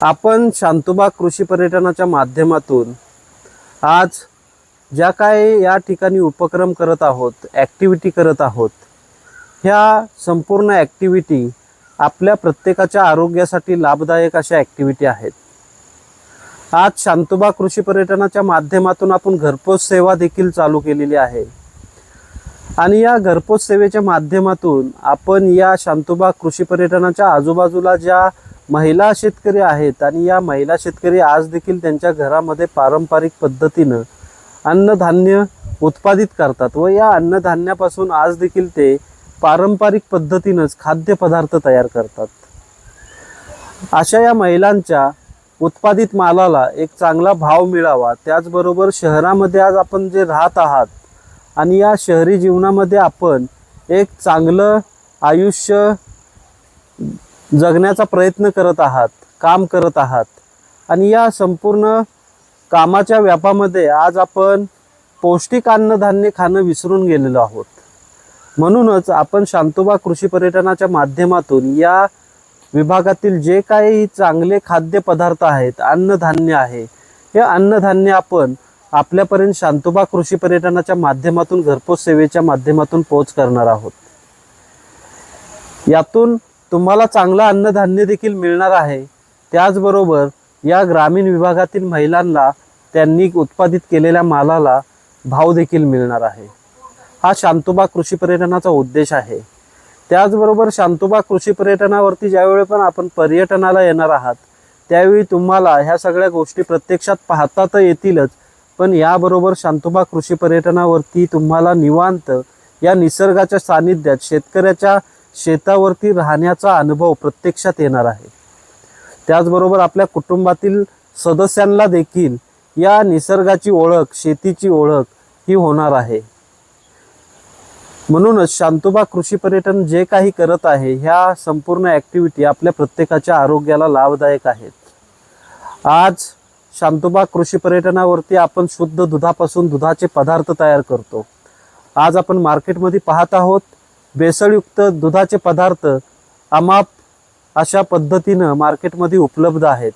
आपण शांतोबा कृषी पर्यटनाच्या माध्यमातून आज ज्या काय या ठिकाणी उपक्रम करत आहोत ॲक्टिव्हिटी करत आहोत ह्या संपूर्ण ॲक्टिव्हिटी आपल्या प्रत्येकाच्या आरोग्यासाठी लाभदायक अशा ॲक्टिव्हिटी आहेत. आज शांतोबा कृषी पर्यटनाच्या माध्यमातून आपण घरपोच सेवा देखील चालू केलेली आहे. आणि या घरपोच सेवेच्या माध्यमातून आपण या शांतोबा कृषी पर्यटनाच्या आजूबाजूला ज्या महिला शेतकरी आहेत आणि या महिला शेतकरी आज देखील त्यांच्या घरामध्ये पारंपरिक पद्धतीनं अन्नधान्य उत्पादित करतात व या अन्नधान्यापासून आज देखील ते पारंपरिक पद्धतीनंच खाद्यपदार्थ तयार करतात. अशा या महिलांच्या उत्पादित मालाला एक चांगला भाव मिळावा. त्याचबरोबर शहरामध्ये आज आपण जे राहत आहात आणि या शहरी जीवनामध्ये आपण एक चांगलं आयुष्य जगण्याचा प्रयत्न करत आहात काम करत आहात. आणि या संपूर्ण कामाच्या व्यापामध्ये आज आपण पौष्टिक अन्नधान्य खाणं विसरून गेलेलो आहोत. म्हणूनच आपण शांतोबा कृषी पर्यटनाच्या माध्यमातून या विभागातील जे काही चांगले खाद्यपदार्थ आहेत अन्नधान्य आहे हे अन्नधान्य आपण आपल्यापर्यंत शांतोबा कृषी पर्यटनाच्या माध्यमातून घरपोच सेवेच्या माध्यमातून पोच करणार आहोत. यातून तुम्हाला चांगलं अन्नधान्य देखील मिळणार आहे. त्याचबरोबर या ग्रामीण विभागातील महिलांना त्यांनी उत्पादित केलेल्या मालाला भाव देखील मिळणार आहे. हा शांतोबा कृषी पर्यटनाचा उद्देश आहे. त्याचबरोबर शांतोबा कृषी पर्यटनावरती ज्यावेळी पण आपण पर्यटनाला येणार आहात त्यावेळी तुम्हाला ह्या सगळ्या गोष्टी प्रत्यक्षात पाहता तर येतीलच. पण याबरोबर शांतोबा कृषी पर्यटनावरती तुम्हाला निवांत या निसर्गाच्या सानिध्यात शेतकऱ्याच्या शेतावरती राहण्याचा अनुभव प्रत्यक्षात येणार आहे. त्याचबरोबर आपल्या कुटुंबातील सदस्यांना देखील या निसर्गाची ओळख शेतीची ओळख ही होणार आहे. म्हणूनच शांतोबा कृषी पर्यटन जे काही करत आहे ह्या संपूर्ण ॲक्टिव्हिटी आपल्या प्रत्येकाच्या आरोग्याला लाभदायक आहेत. आज शांतोबा कृषी पर्यटनावरती आपण शुद्ध दुधापासून दुधाचे पदार्थ तयार करतो. आज आपण मार्केटमध्ये पाहत आहोत भेसळयुक्त दुधाचे पदार्थ अमाप अशा पद्धतीनं मार्केटमध्ये उपलब्ध आहेत.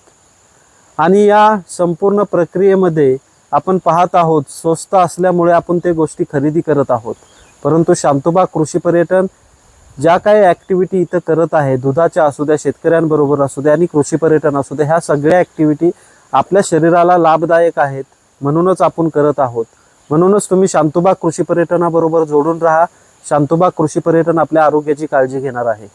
आणि या संपूर्ण प्रक्रियेमध्ये आपण पाहत आहोत स्वस्त असल्यामुळे आपण ते गोष्टी खरेदी करत आहोत. परंतु शांतोबा कृषी पर्यटन ज्या काही ॲक्टिव्हिटी इथं करत आहे दुधाच्या असू द्या शेतकऱ्यांबरोबर असू द्या आणि कृषी पर्यटन असू द्या ह्या सगळ्या ॲक्टिव्हिटी आपल्या शरीराला लाभदायक आहेत म्हणूनच आपण करत आहोत. म्हणूनच तुम्ही शांतोबा कृषी पर्यटनाबरोबर जोडून राहा. शांतोबा कृषी पर्यटन आपल्या आरोग्याची काळजी घेणार आहे.